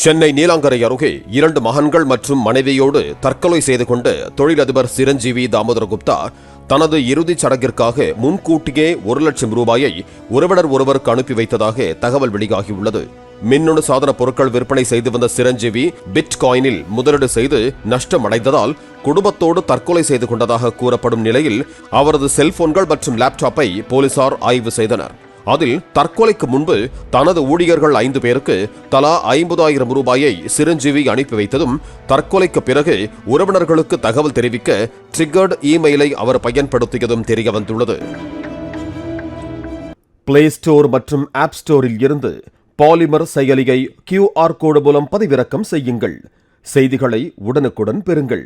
சென்னை நீலாங்கரை அருகே இரண்டு மகன்கள் மற்றும் மனைவியோடு தற்கொலை செய்து கொண்டு தொழிலதிபர் சிரஞ்சீவி தாமோதர குப்தா தனது இறுதிச் சடங்கிற்காக முன்கூட்டியே ஒரு லட்சம் ரூபாயை உறவினர் ஒருவருக்கு அனுப்பி வைத்ததாக தகவல் வெளியாகியுள்ளது. மின்னணு சாதன பொருட்கள் விற்பனை செய்து வந்த சிரஞ்சீவி பிட் காயினில் முதலீடு செய்து நஷ்டமடைந்ததால் குடும்பத்தோடு தற்கொலை செய்து கொண்டதாக கூறப்படும் நிலையில் அவரது செல்போன்கள் மற்றும் லேப்டாப்பை போலீசார் ஆய்வு செய்தனர். அதில் தற்கொலைக்கு முன்பு தனது ஊழியர்கள் ஐந்து பேருக்கு தலா ஐம்பதாயிரம் ரூபாயை சிரஞ்சீவி அனுப்பி வைத்ததும் தற்கொலைக்கு பிறகு உறவினர்களுக்கு தகவல் தெரிவிக்க ட்ரிகர்டு இமெயிலை அவர் பயன்படுத்தியதும் தெரிய வந்துள்ளது பிளே ஸ்டோர் மற்றும் ஆப் ஸ்டோரில் இருந்து பாலிமர் செயலியை கியூஆர் கோடு மூலம் பதிவிறக்கம் செய்யுங்கள். செய்திகளை உடனுக்குடன் பெறுங்கள்.